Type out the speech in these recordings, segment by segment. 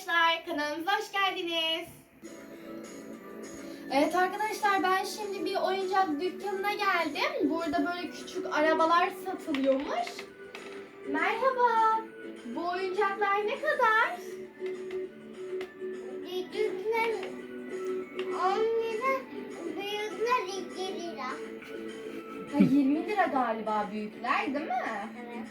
arkadaşlar, kanalımıza hoş geldiniz. Evet arkadaşlar ben şimdi bir oyuncak dükkanına geldim. Burada böyle küçük arabalar satılıyormuş. Merhaba. Bu oyuncaklar ne kadar? Büyükler 10 lira, büyükler 2 lira. Ha, 20 lira galiba büyükler değil mi? Evet.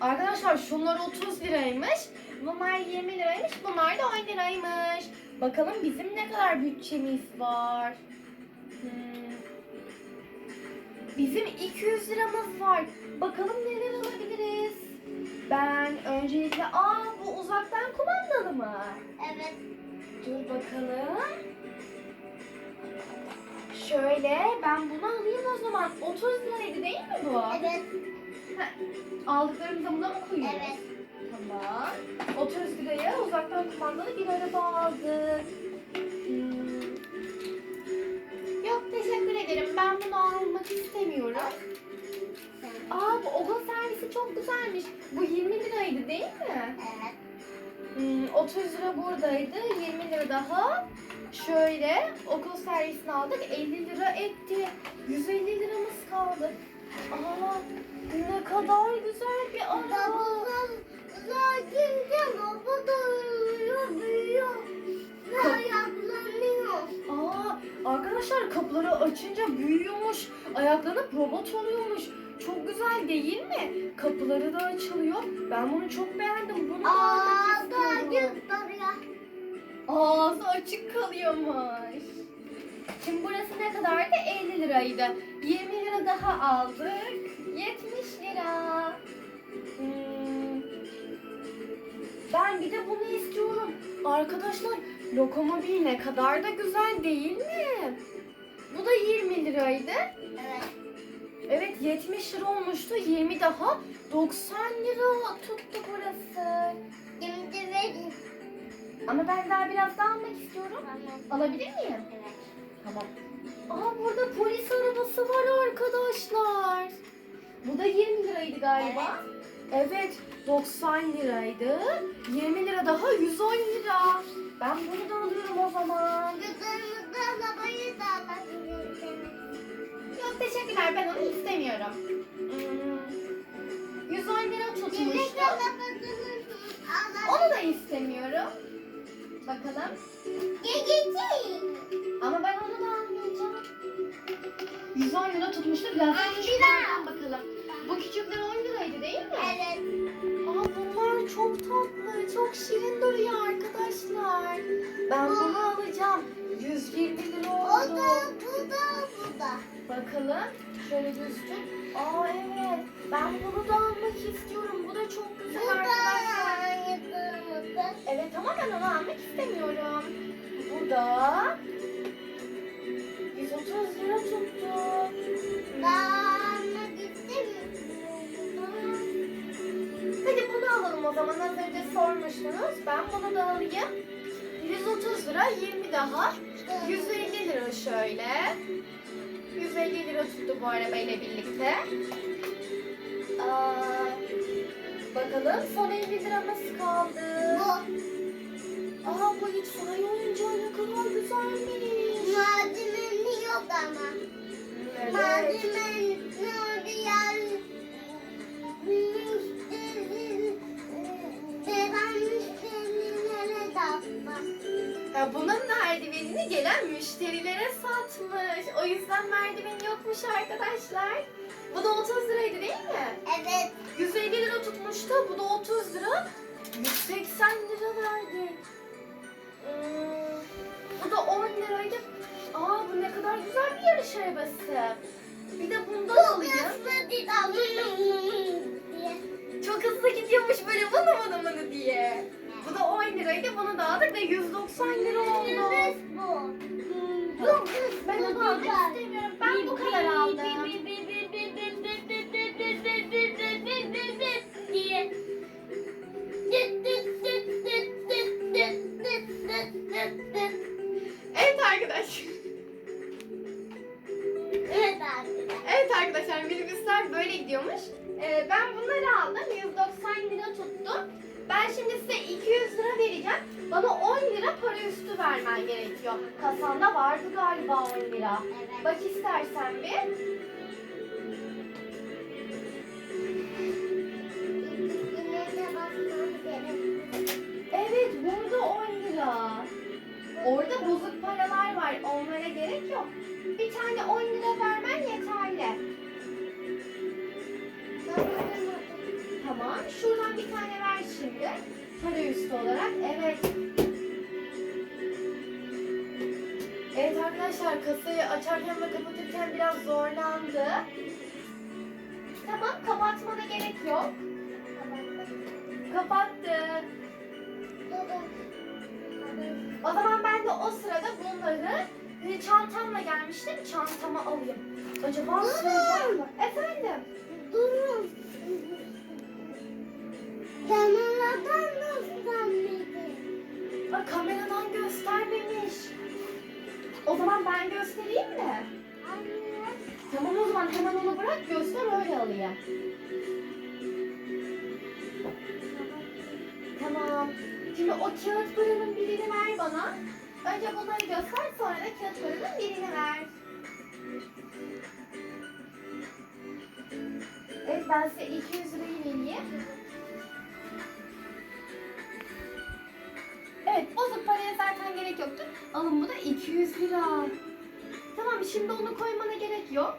Arkadaşlar şunlar 30 liraymış. Bunlar 20 liraymış. Bunlar da 10 liraymış. Bakalım bizim ne kadar bütçemiz var. Hmm. Bizim 200 liramız var. Bakalım neler alabiliriz. Ben öncelikle... Aa bu uzaktan kumandalı mı? Evet. Dur bakalım. Şöyle ben bunu alayım o zaman. 30 liraydı değil mi bu? Evet. Aldıklarımızı buna mı koyuyoruz? Evet. Tamam. 30 liraya uzaktan kumandalı bir araba aldık. Hmm. Yok teşekkür ederim. Ben bunu almak istemiyorum. Aa bu okul servisi çok güzelmiş. Bu 20 liraydı değil mi? Evet. Hmm, 30 lira buradaydı. 20 lira daha. Şöyle okul servisini aldık. 50 lira etti. 150 liramız kaldı. Aa ne kadar güzel bir araba. Zaten baba da büyüyor, büyüyor. Ve ayaklanıyor. Aa, arkadaşlar kapıları açınca büyüyormuş. Ayaklanıp robot oluyormuş. Çok güzel değil mi? Kapıları da açılıyor. Ben bunu çok beğendim. Bunu da almak da istiyorum. yukarıya. Ağzı açık kalıyormuş. Şimdi burası ne kadardı? 50 liraydı. 20 lira daha aldık. 70 lira. Ben bir de bunu istiyorum. Arkadaşlar lokomobil ne kadar da güzel değil mi? Bu da 20 liraydı. Evet. Evet 70 lira olmuştu. 20 daha 90 lira tuttu burası. Şimdi verin. Ama ben daha biraz daha almak istiyorum. Tamam. Alabilir miyim? Evet. Tamam. Aa burada polis arabası var arkadaşlar. Bu da 20 liraydı galiba. Evet. 90 liraydı. 20 lira daha 110 lira. Ben bunu da alıyorum o zaman. Kızlarımızda arabayı da. Yok teşekkürler ben onu istemiyorum. Hmm, 110 lira tutmuştu. Onu da istemiyorum. Bakalım. Geçeceğim. Ama ben onu da almayacağım. 110 lira tutmuştu. Biraz da çok şirin duruyor arkadaşlar. Ben bunu alacağım. 120 lira O oldu. da bu da bu da. Bakalım. Şöyle göster. Aa evet. Ben bunu da almak istiyorum. Bu da çok Bu güzel da arkadaşlar. aynısı. Evet ama ben onu almak istemiyorum. Bu da 130 lira tuttu. Ben alalım o zaman. Az önce sormuştunuz. Ben bunu da alayım. 130 lira, 20 daha. 150 lira şöyle. 150 lira tuttu bu arabayla birlikte. Aa, bakalım son 50 liramız kaldı. Bu müşterilere satmış. O yüzden merdiven yokmuş arkadaşlar. Bu da 30 liraydı değil mi? Evet. 150 lira tutmuştu. Bu da 30 lira. 180 lira verdi. Hmm, bu da 10 liraydı. Aa bu ne kadar güzel bir yarış arabası. Bir de bundan Bu alayım. diye. Çok hızlı gidiyormuş böyle vını vını vını diye. Bu da 10 liraydı. Bunu da aldık ve 190 lira oldu. İstemiyorum. Ben bu kadar aldım. Evet arkadaşlar. Evet abi. Evet arkadaşlar minibüsler böyle gidiyormuş. Ee, ben bunları aldım. 190 lira tuttu. Ben şimdi size 200 lira vereceğim. Bana 10 lira para üstü vermen gerekiyor. Kasanda vardı galiba 10 lira. Evet. Bak istersen bir. Evet burada 10 lira. Orada bozuk paralar var. Onlara gerek yok. Bir tane 10 lira vermen yeterli. Tamam. Şuradan bir tane ver şimdi. Para üstü olarak. Evet. Evet arkadaşlar kasayı açarken ve kapatırken biraz zorlandı. Tamam kapatmana gerek yok. Kapattı. O zaman ben de o sırada bunları e, çantamla gelmiştim. Çantama alayım. Acaba sığacak mı? Efendim? Durun. Kameradan göstermedi. Aa, kameradan göstermemiş. O zaman ben göstereyim mi? Tamam o zaman hemen onu bırak göster öyle alayım. Tamam. Şimdi o kağıt paranın birini ver bana. Önce bunları göster sonra da kağıt paranın birini ver. Evet ben size 200 lirayı vereyim. Evet bozuk paraya zaten gerek yoktu. Alın bu da 200 lira. Tamam şimdi onu koymana gerek yok.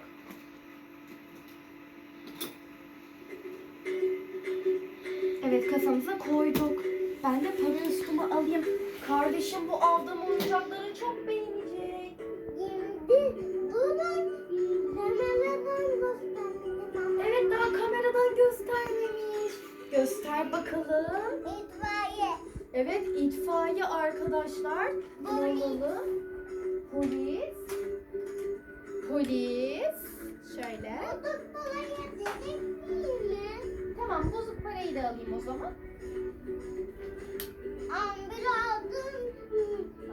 Evet kasamıza koyduk. Ben de para üstümü alayım. Kardeşim bu aldığım oyuncakları çok beğenecek. Şimdi durun. Kameradan göstermedi. Evet daha kameradan göstermemiş. Göster bakalım. İtfaiye. Evet itfaiye arkadaşlar. Olmalı. Polis. Polis. Şöyle. Bozuk parayı dedik mi? Tamam bozuk parayı da alayım o zaman. Ambulansın.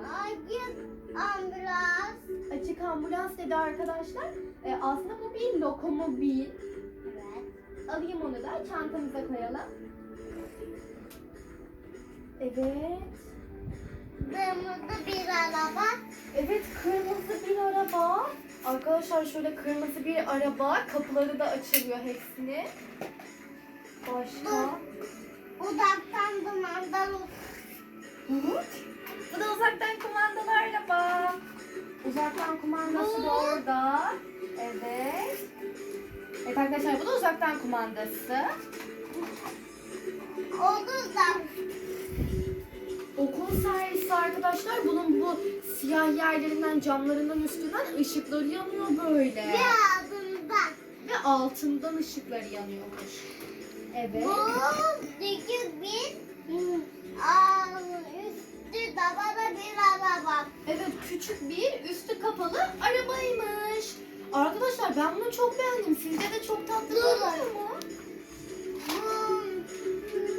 Hayır. Ambulans. Açık ambulans dedi arkadaşlar. Ee, aslında bu bir lokomobil. Evet. Alayım onu da çantamıza koyalım. Evet. Kırmızı bir araba. Evet kırmızı bir araba. Arkadaşlar şöyle kırmızı bir araba. Kapıları da açılıyor hepsini. Başka. Uzaktan kumandalı. Umut. Bu da uzaktan kumandalı araba. Uzaktan kumandası da orada. Evet. Evet arkadaşlar bu da uzaktan kumandası. Olur da. Okul servisi arkadaşlar bunun bu siyah yerlerinden camlarından üstünden ışıkları yanıyor böyle. Bir adımdan. Ve altından ışıkları yanıyormuş. Evet. Bu küçük bir üstü tabana bir araba. Evet küçük bir üstü kapalı arabaymış. Arkadaşlar ben bunu çok beğendim. Sizce de çok tatlı Dur. mu? Bu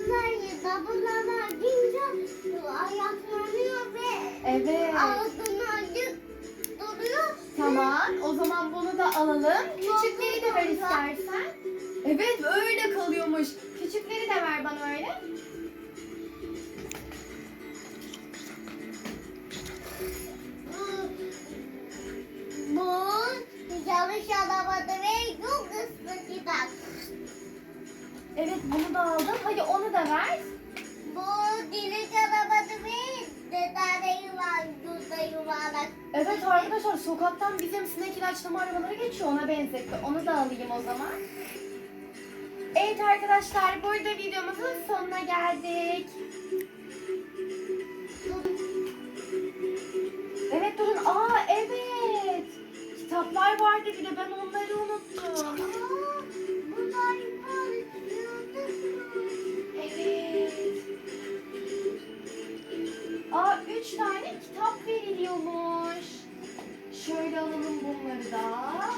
sayı tabulana gince Evet. ağzını açık duruyor. Tamam. O zaman bunu da alalım. Küçükleri de ver istersen. Evet öyle kalıyormuş. Küçükleri de ver bana öyle. Bu yarış arabada ve çok gider. Evet bunu da aldım. Hadi onu da ver. Arkadaşlar sokaktan bizim sinek ilaçlama arabaları geçiyor ona benzetti. Onu da alayım o zaman. Evet arkadaşlar burada videomuzun sonuna geldik. Evet durun. Aa evet. Kitaplar vardı bir de ben onları unuttum. Aa, bunları da.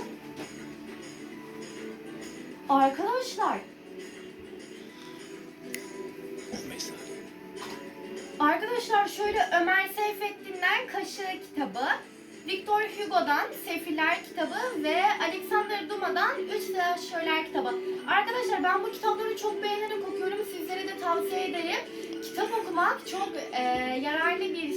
Arkadaşlar. Arkadaşlar şöyle Ömer Seyfettin'den Kaşığı kitabı. Victor Hugo'dan Sefiller kitabı ve Alexander Dumas'dan Üç Silahşörler kitabı. Arkadaşlar ben bu kitapları çok beğenerek okuyorum. Sizlere de tavsiye ederim. Kitap okumak çok e, yararlı bir